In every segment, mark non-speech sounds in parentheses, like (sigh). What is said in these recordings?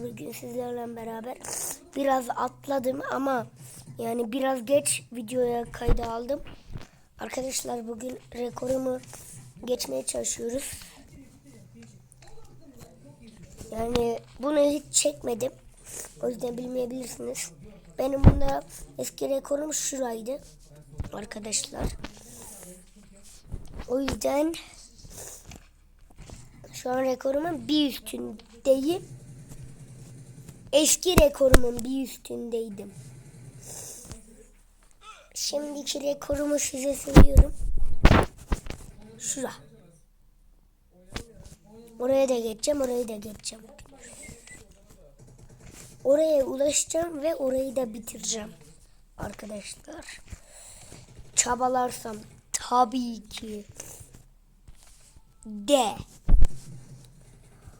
Bugün sizlerle beraber biraz atladım ama yani biraz geç videoya kayda aldım. Arkadaşlar bugün rekorumu geçmeye çalışıyoruz. Yani bunu hiç çekmedim. O yüzden bilmeyebilirsiniz. Benim bunda eski rekorum şuraydı. Arkadaşlar. O yüzden şu an rekorumun bir üstündeyim. Eski rekorumun bir üstündeydim. Şimdiki rekorumu size söylüyorum. Şura. Oraya da geçeceğim, orayı da geçeceğim. Oraya ulaşacağım ve orayı da bitireceğim. Arkadaşlar. Çabalarsam tabii ki de.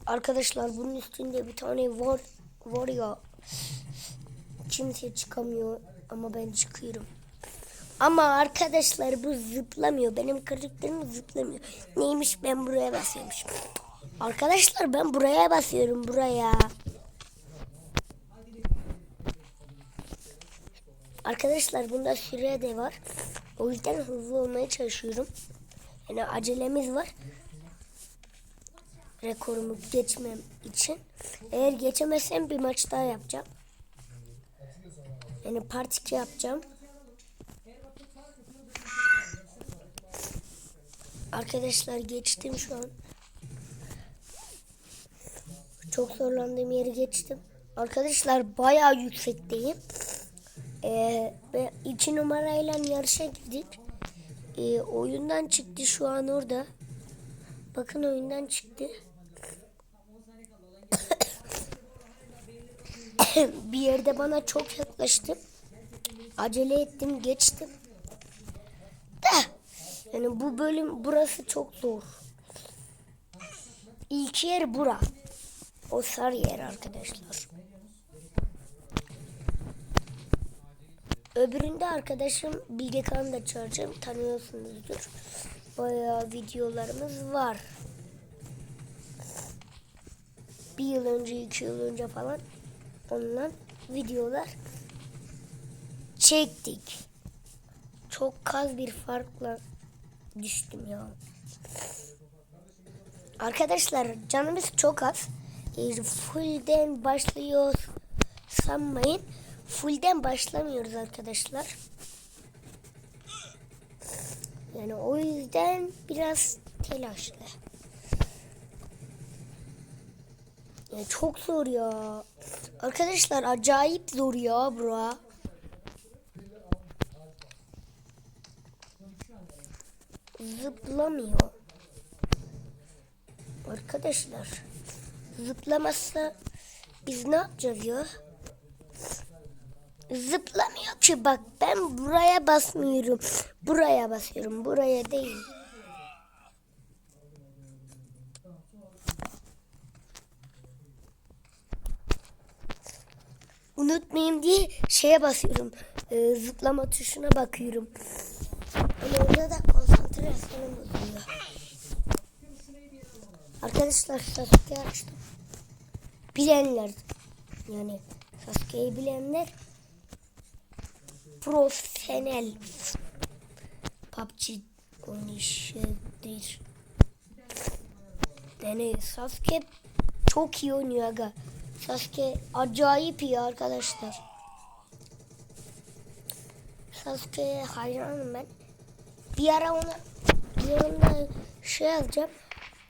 Arkadaşlar bunun üstünde bir tane var var ya kimse çıkamıyor ama ben çıkıyorum. Ama arkadaşlar bu zıplamıyor. Benim karakterim zıplamıyor. Neymiş ben buraya basıyormuşum. Arkadaşlar ben buraya basıyorum buraya. Arkadaşlar bunda süre de var. O yüzden hızlı olmaya çalışıyorum. Yani acelemiz var rekorumu geçmem için. Eğer geçemezsem bir maç daha yapacağım. Yani part 2 yapacağım. Arkadaşlar geçtim şu an. Çok zorlandığım yeri geçtim. Arkadaşlar bayağı yüksekteyim. Ee, ve iki numarayla yarışa girdik. Ee, oyundan çıktı şu an orada. Bakın oyundan çıktı. (clears throat) bir yerde bana çok yaklaştı. Acele ettim, geçtim. Da yani bu bölüm burası çok zor. İlk yer bura. O sarı yer arkadaşlar. Öbüründe arkadaşım Bilgekan da çağıracağım. Tanıyorsunuzdur. Bayağı videolarımız var. Bir yıl önce, iki yıl önce falan onunla videolar çektik. Çok az bir farkla düştüm ya. Arkadaşlar canımız çok az. E, fullden başlıyoruz sanmayın. Fullden başlamıyoruz arkadaşlar. Yani o yüzden biraz telaşlı. Yani çok zor ya. Arkadaşlar acayip zor ya bura. Zıplamıyor. Arkadaşlar zıplamazsa biz ne yapacağız ya? Zıplamıyor ki bak ben buraya basmıyorum. Buraya basıyorum. Buraya değil. Unutmayayım diye şeye basıyorum. Ee, zıplama tuşuna bakıyorum. Ama orada da konsantrasyonum bozuluyor. Arkadaşlar Sasuke açtım. Bilenler yani Sasuke'yi bilenler profesyonel PUBG oynayışıdır. Yani Sasuke çok iyi oynuyor aga. Sasuke acayip iyi arkadaşlar. Sasuke'ye hayranım ben. Bir ara ona yanımda şey yazacağım.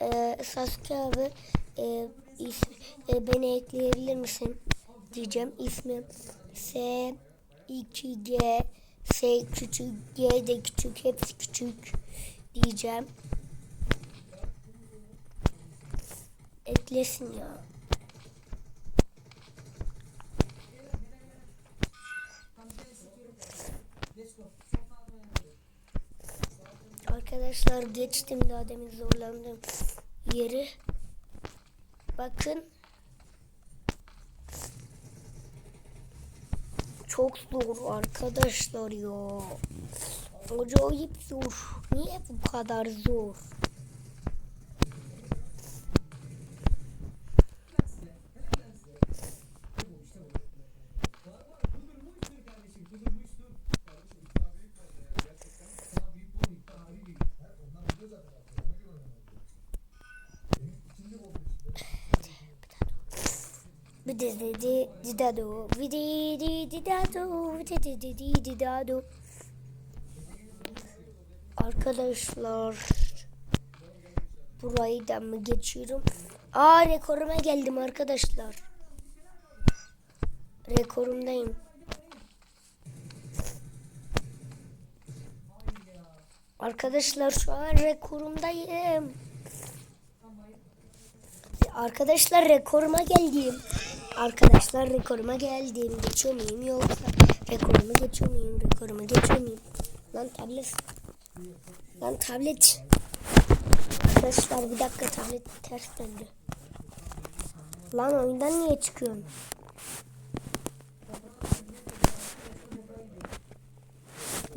Ee, Sasuke abi e, is, e, beni ekleyebilir misin? Diyeceğim. İsmim S 2G S küçük G de küçük hepsi küçük diyeceğim. Eklesin ya. Arkadaşlar geçtim daha demin zorlandığım yeri. Bakın. Çok zor arkadaşlar ya. Acayip zor. Niye bu kadar zor? Arkadaşlar burayı da mı geçiyorum? Aa rekoruma geldim arkadaşlar. Rekorumdayım. Arkadaşlar şu an rekorumdayım. Arkadaşlar rekoruma geldim. Arkadaşlar rekoruma geldim. Geçiyor muyum yoksa rekorumu geçiyor muyum? Rekorumu geçiyor muyum? Lan tablet. Lan tablet. Arkadaşlar bir dakika tablet ters döndü. Lan oyundan niye çıkıyorsun?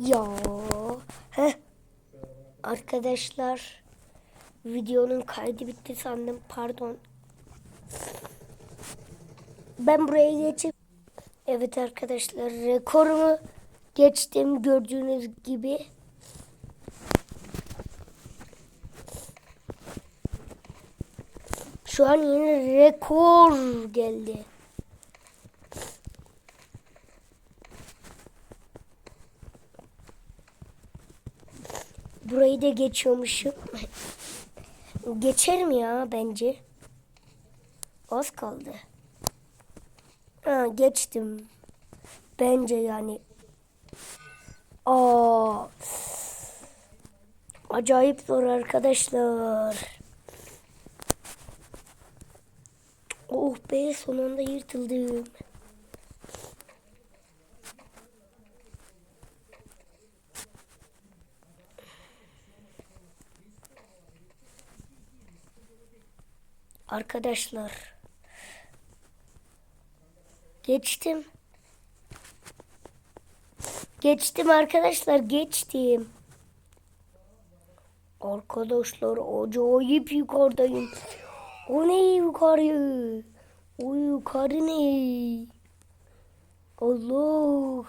Ya. Heh. Arkadaşlar videonun kaydı bitti sandım. Pardon. Ben buraya geçip Evet arkadaşlar rekorumu geçtim gördüğünüz gibi. Şu an yeni rekor geldi. Burayı da geçiyormuşum. Geçerim ya bence. Az kaldı. Ha, geçtim. Bence yani. Aa. Acayip zor arkadaşlar. Oh be sonunda yırtıldım. Arkadaşlar. Geçtim. Geçtim arkadaşlar geçtim. Arkadaşlar acayip yukarıdayım. O ne yukarı? O yukarı ne? Allah.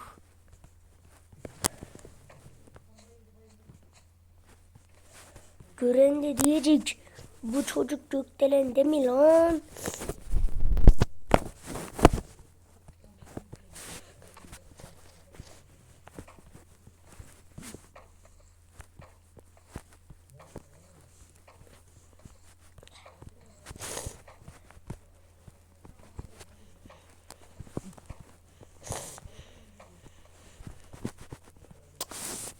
Gören de diyecek. Bu çocuk gökdelende mi lan?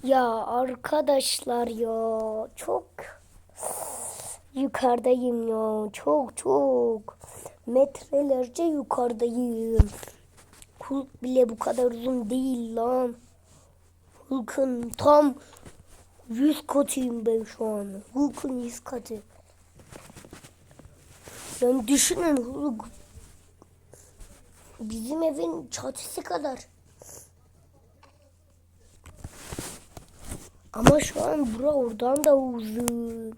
Ya arkadaşlar ya çok yukarıdayım ya çok çok metrelerce yukarıdayım. Hulk bile bu kadar uzun değil lan. Hulk'un tam 100 katıyım ben şu an. Hulk'un 100 katı. Yani düşünün Hulk bizim evin çatısı kadar. Ama şu an bura oradan da uzun.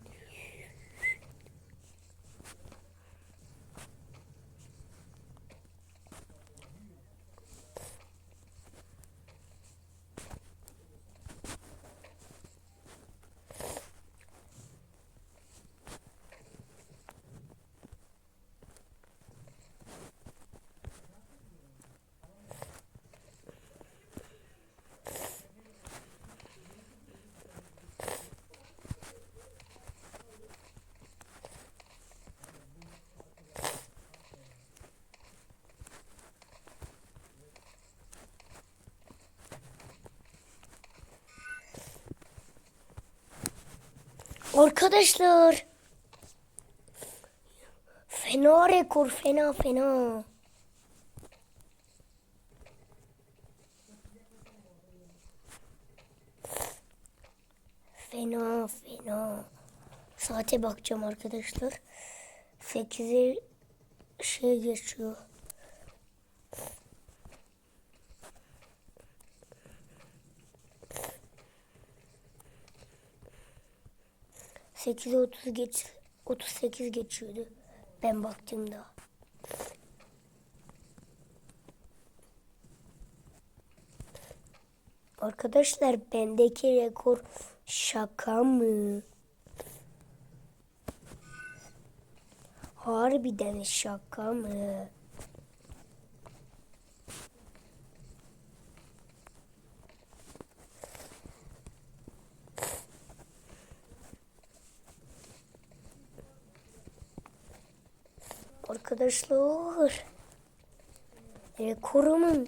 Arkadaşlar. Fena rekor fena fena. Fena fena. Saate bakacağım arkadaşlar. 8'e şey geçiyor. Sekize otuz geç, otuz sekiz geçiyordu. Ben baktığımda. Arkadaşlar bendeki rekor şaka mı? Harbiden şaka mı? Arkadaşlar. Rekorumun.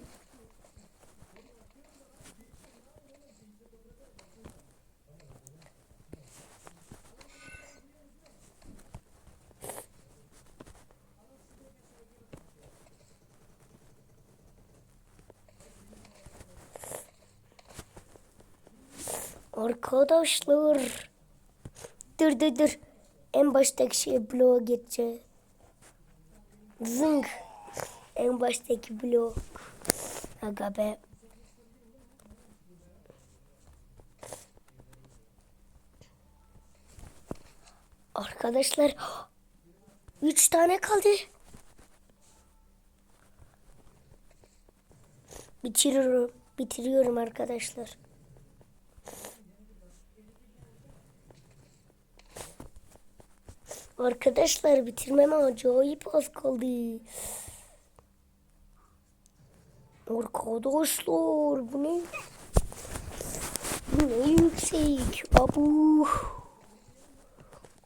Arkadaşlar. Dur dur dur. En baştaki şey bloğa geçeceğiz. Zınk. En baştaki blok. Aga be. Arkadaşlar. Üç tane kaldı. Bitiriyorum. Bitiriyorum arkadaşlar. Arkadaşlar bitirmeme acayip az kaldı. Arkadaşlar bu ne? Bu ne yüksek? Abu.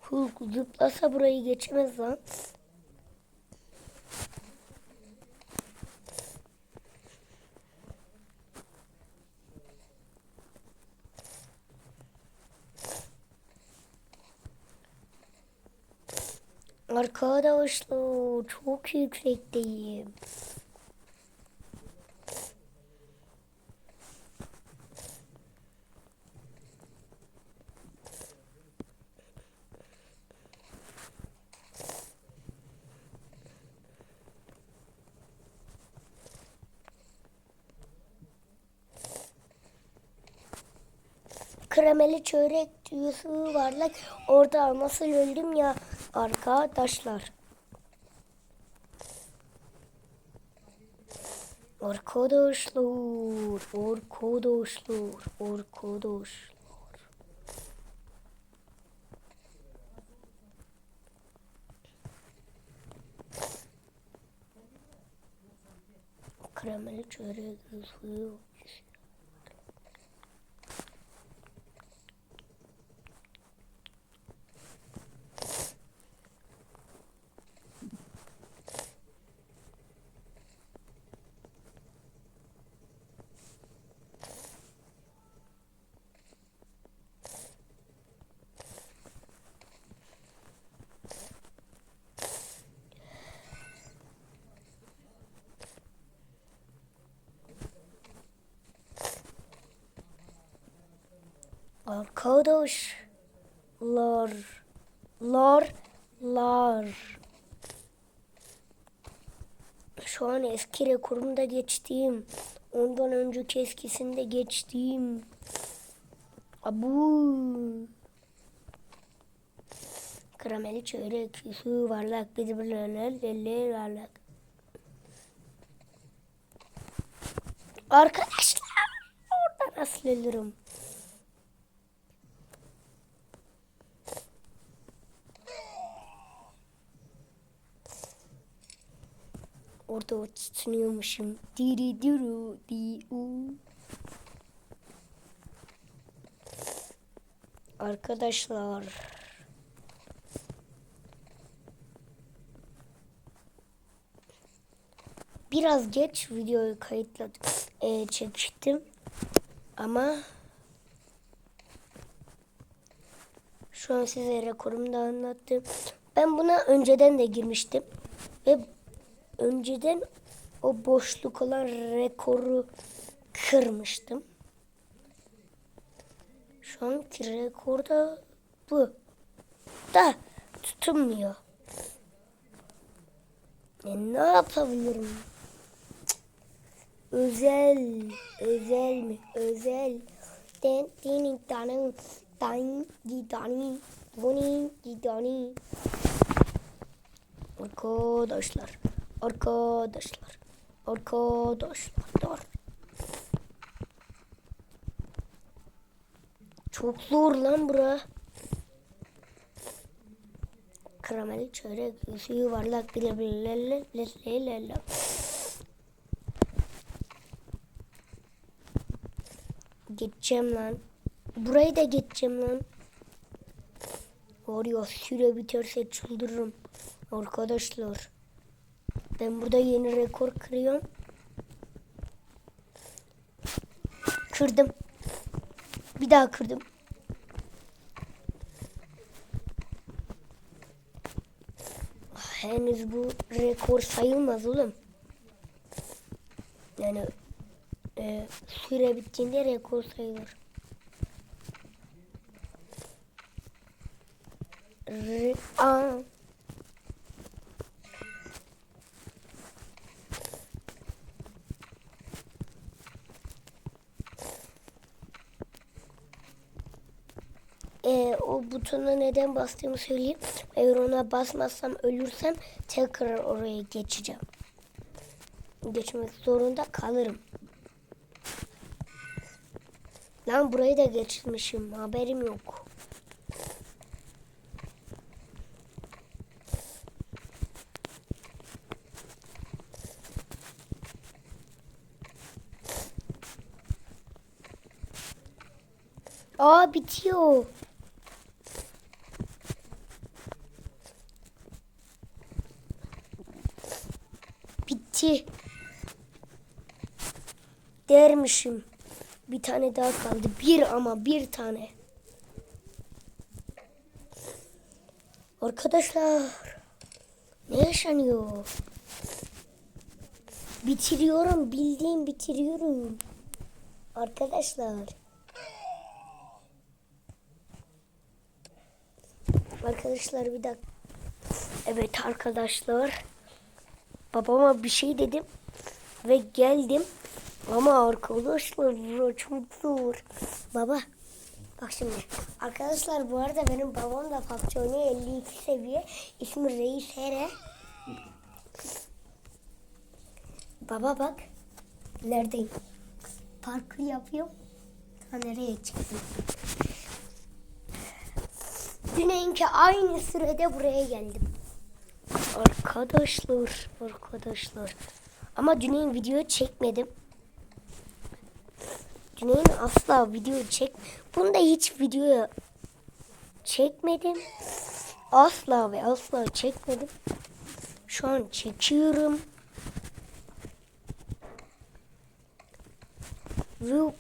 Hulk zıplasa burayı geçemez lan. Arkadaşlar çok yüksekteyim. Çörek Yusuf varlık orada nasıl öldüm ya arkadaşlar. Arkadaşlar, arkadaşlar, arkadaşlar. Kremeli çörek Yusuf. Arkadaşlar. Lar. Lar. Şu an eski rekorumda geçtiğim. Ondan önceki eskisinde geçtiğim. Abu. Karameli çörek, su varlak, birbirlerine varlak. Arkadaşlar orada nasıl Orada tutunuyormuşum. Diri duru di u. Arkadaşlar. Biraz geç videoyu kayıtladım. E, çektim. Ama şu an size rekorumu da anlattım. Ben buna önceden de girmiştim. Ve önceden o boşluk olan rekoru kırmıştım. Şu anki rekor da bu. Da tutunmuyor. E, ne yapabilirim? Özel, özel mi? Özel. Den, dini, danın, dan, gidani, buni, gidani. Arkadaşlar, arkadaşlar, arkadaşlar. Çok zor lan bura. Karamel çörek yüzü yuvarlak bile bile bile Geçeceğim lan. Burayı da geçeceğim lan. Var ya süre biterse çıldırırım. Arkadaşlar. Ben burada yeni rekor kırıyorum. Kırdım. Bir daha kırdım. Henüz bu rekor sayılmaz oğlum. Yani e, süre bittiğinde rekor sayılır. Re Aa. Ee, o butona neden bastığımı söyleyeyim. Eğer ona basmazsam ölürsem tekrar oraya geçeceğim. Geçmek zorunda kalırım. Lan burayı da geçmişim. Haberim yok. Aa bitiyor. Bitti. Dermişim. Bir tane daha kaldı. Bir ama bir tane. Arkadaşlar. Ne yaşanıyor? Bitiriyorum. Bildiğim bitiriyorum. Arkadaşlar. Arkadaşlar bir dakika. Evet arkadaşlar. Babama bir şey dedim. Ve geldim. Ama arkadaşlar çok zor. Baba. Bak şimdi. Arkadaşlar bu arada benim babam da PUBG oynuyor 52 seviye. İsmi Reis Here. Baba bak. Neredeyim? Parkur yapıyorum. Ha nereye çıktım? Dünenki aynı sürede buraya geldim. Arkadaşlar, arkadaşlar. Ama Düneyin video çekmedim. Düneyin asla video çek. Bunda hiç video çekmedim. Asla ve asla çekmedim. Şu an çekiyorum. Ve